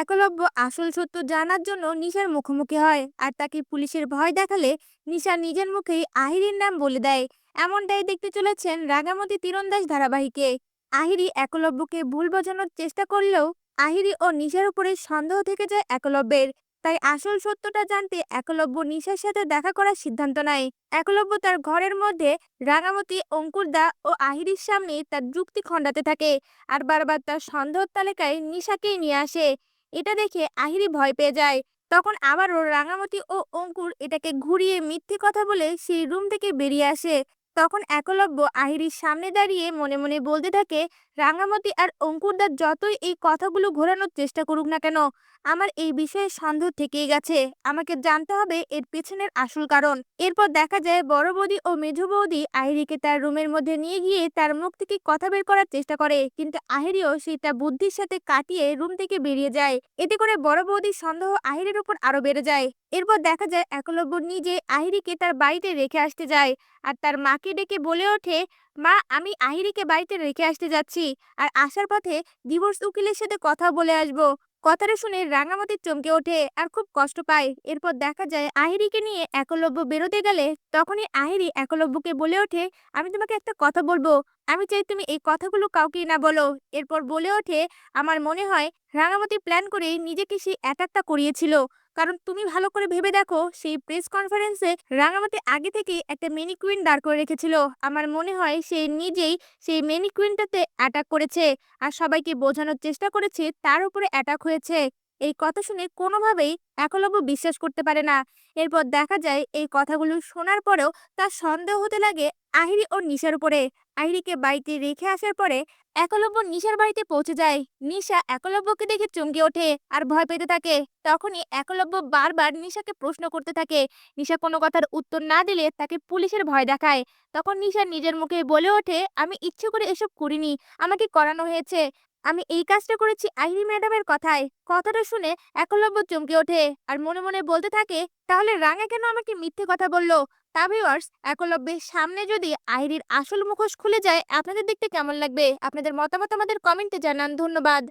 একলব্য আসল সত্য জানার জন্য নিশার মুখোমুখি হয়। আর তাকে পুলিশের ভয় দেখালে নিশা নিজের মুখেই আহিরির নাম বলে দেয়। এমনটাই দেখতে চলেছেন রাগামতি তীরন্দাজ ধারাবাহিকে। আহিরি একলব্যকে ভুল বোঝানোর চেষ্টা করলেও আহিরি ও নিশার উপরে সন্দেহ থেকে যায় একলব্যের। তাই আসল সত্যটা জানতে একলব্য নিশার সাথে দেখা করার সিদ্ধান্ত নেয়। একলব্য তার ঘরের মধ্যে রাঙামতি, অঙ্কুরদা ও আহিরির সামনে তার যুক্তি খণ্ডাতে থাকে। আর বারবার তার সন্দেহ তালিকায় নিশাকেই নিয়ে আসে। এটা দেখে আহিরি ভয় পেয়ে যায়। তখন আবারও রাঙামতি ও অঙ্কুর এটাকে ঘুরিয়ে মিথ্যে কথা বলে সেই রুম থেকে বেরিয়ে আসে। তখন একলব্য আহিরির সামনে দাঁড়িয়ে মনে মনে বলতে থাকে রাঙামতি আর অঙ্কুরদার যতই এই কথাগুলো ঘোরানোর চেষ্টা করুক না কেন, আমার এই বিষয়ে সন্দেহ থেকেই গেছে। আমাকে জানতে হবে এর পেছনের আসল কারণ। এরপর দেখা যায়, বড় বৌদি ও মেঝু বৌদি আহিরিকে তার রুমের মধ্যে নিয়ে গিয়ে তার মুখ থেকে কথা বের করার চেষ্টা করে, কিন্তু আহিরিও সেটা বুদ্ধির সাথে কাটিয়ে রুম থেকে বেরিয়ে যায়। এতে করে বড় বৌদির সন্দেহ আহিরের উপর আরও বেড়ে যায়। এরপর দেখা যায়, একলব্য নিজে আহিরিকে তার বাড়িতে রেখে আসতে যায় আর তার মাকে ডেকে বলে ওঠে, মা, আমি আহিরিকে বাড়িতে রেখে আসতে যাচ্ছি। আর আসার পথে ডিভোর্স উকিলের সাথে কথা বলে আসব। কথাটা শুনে রাঙামাটি চমকে ওঠে আর খুব কষ্ট পায়। এরপর দেখা যায় আহিরিকে নিয়ে একলব্য বেরোতে গেলে তখনই আহিরি একলব্যকে বলে ওঠে, আমি তোমাকে একটা কথা বলব। আমি চাই তুমি এই কথাগুলো কাউকেই না বলো। এরপর বলে ওঠে, আমার মনে হয় রাঙামাটি প্ল্যান করে নিজেকে সেই অ্যাটাকটা করিয়েছিল। কারণ তুমি ভালো করে ভেবে দেখো, সেই প্রেস কনফারেন্সে রাঙামাটি আগে থেকেই একটা মেনি কুইন দাঁড় করে রেখেছিল। আমার মনে হয় সে নিজেই সেই মেনি কুইনটাতে অ্যাটাক করেছে আর সবাইকে বোঝানোর চেষ্টা করেছে তার উপরে অ্যাটাক হয়েছে। এই কথা শুনে কোনোভাবেই একলব্য বিশ্বাস করতে পারে না। এরপর দেখা যায় এই কথাগুলো শোনার পরেও তার সন্দেহ হতে লাগে আহিরি ও নিশার উপরে। আহিরিকে বাড়িতে রেখে আসার পরে একলব্য নিশার বাড়িতে পৌঁছে যায়। নিশা একলব্যকে দেখে চমকে ওঠে আর ভয় পেতে থাকে। তখনই একলব্য বারবার নিশাকে প্রশ্ন করতে থাকে। নিশা কোনো কথার উত্তর না দিলে তাকে পুলিশের ভয় দেখায়। তখন নিশা নিজের মুখে বলে ওঠে, আমি ইচ্ছে করে এসব করিনি। আমাকে করানো হয়েছে। আমি এই কাজটা করেছি আহিরি ম্যাডামের কথায়। কথাটা শুনে একলব্য চমকে ওঠে আর মনে মনে বলতে থাকে, তাহলে রাঙা কেন আমাকে মিথ্যে কথা বলল? তা ভিউয়ার্স একলব্যের সামনে যদি আইরির আসল মুখোশ খুলে যায়, আপনাদের দেখতে কেমন লাগবে? আপনাদের মতামত আমাদের কমেন্টে জানান, ধন্যবাদ।